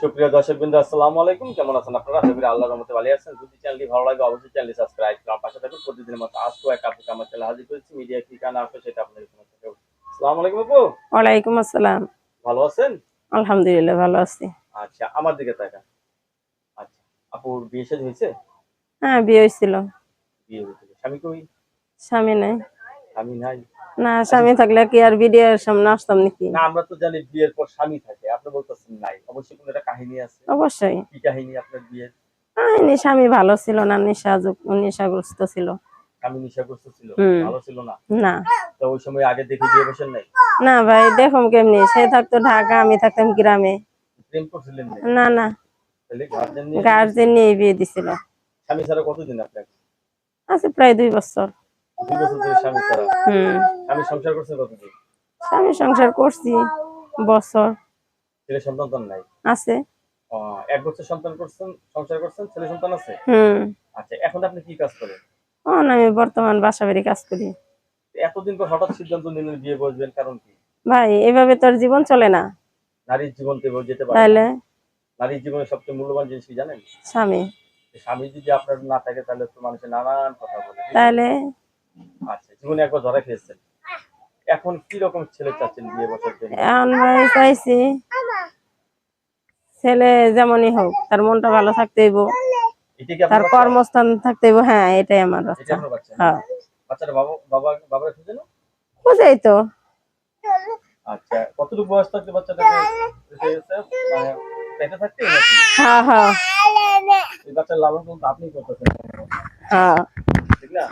সুপ্রিয় দর্শক বিন্দু আসসালামু আলাইকুম। কেমন আছেন আপনারা? আশা করি আল্লাহর রহমতে ভালো আছেন। যদি চ্যানেলটি ভালো লাগে অবশ্যই চ্যানেলটি সাবস্ক্রাইব করুন পাশে থাকুন। প্রতিদিনের মতো আজকেও এক আপুকে আমার চ্যানেল হাজির করেছি মিডিয়া কি কানা আছে সেটা আপনাদের সমস্ত আসসালামু আলাইকুম আপু। ওয়ালাইকুম আসসালাম। ভালো আছেন? আলহামদুলিল্লাহ ভালো আছি। আচ্ছা আমার দিকে তাকান। আচ্ছা আপুর বিয়ে শেষ হয়েছে? হ্যাঁ বিয়ে হয়েছিল। বিয়ে হয়েছে স্বামী কই? স্বামী নাই। স্বামী নাই? না স্বামী থাকলে কি আর বিডিওর সামনে আসতাম নাকি? না আমরা তো জানি বিয়ের পর স্বামী থাকে আপনি বলতেছেন নাই। অবশ্যই কোনো একটা কাহিনী আছে? অবশ্যই। কি কাহিনী আপনার বিয়ের? আইনি স্বামী ভালো ছিল না নেশা নেশাগ্রস্ত ছিল। স্বামী নিশাগ্রস্ত ছিল? ভালো ছিল না? না। তো ওই সময় আগে দেখে বিয়ে বসেন নাই? না ভাই দেখুন কেমনি সে থাকতো ঢাকা আমি থাকতাম গ্রামে। প্রেম করছিলেন না না। গার্জেন নিয়ে গার্জেন নিয়ে বিয়ে দিছিল। স্বামী ছাড়া কতদিন আপনাকে আছে প্রায় দুই বছর। দুই বছর ধরে স্বামী ছাড়া হুম। স্বামী সংসার করছেন কতদিন? স্বামী সংসার করছি বছর। ছেলে সন্তান তো নাই। আছে। এক বছর সন্তান করছেন সংসার করছেন ছেলে সন্তান আছে? হুম। আচ্ছা এখন আপনি কি কাজ করেন? আমি বর্তমান বাসা বাড়ি কাজ করি। এতদিন পর হঠাৎ সিদ্ধান্ত নিলেন বিয়ে বসবেন কারণ কি? ভাই এভাবে তোর জীবন চলে না। নারীর জীবন তো এভাবে যেতে পারে তাহলে? নারীর জীবনে সবচেয়ে মূল্যবান জিনিস কি জানেন? স্বামী। স্বামী যদি আপনার না থাকে তাহলে তো মানুষের নানান কথা বলে। তাহলে? জীবনে একবার ধরা খেয়েছেন। এখন কি রকম ছেলে চাচ্ছেন বিয়ে বসার জন্য এখন ভাই চাইছি ছেলে যেমনই হোক তার মনটা ভালো থাকতে হইব। তার কর্মস্থান থাকতে হইব হ্যাঁ এটাই আমার বাচ্চা। বাচ্চা? হ্যাঁ। বাচ্চাটা বাবা বাবা বাবার খুঁজে না বুঝাই তো। আচ্ছা কতটুকু বয়স থাকতে বাচ্চাটাকে মানে পেটে থাকতে হ্যাঁ হ্যাঁ। এই বাচ্চার লালন পালন আপনি করতেছেন। হ্যাঁ। ঠিক না?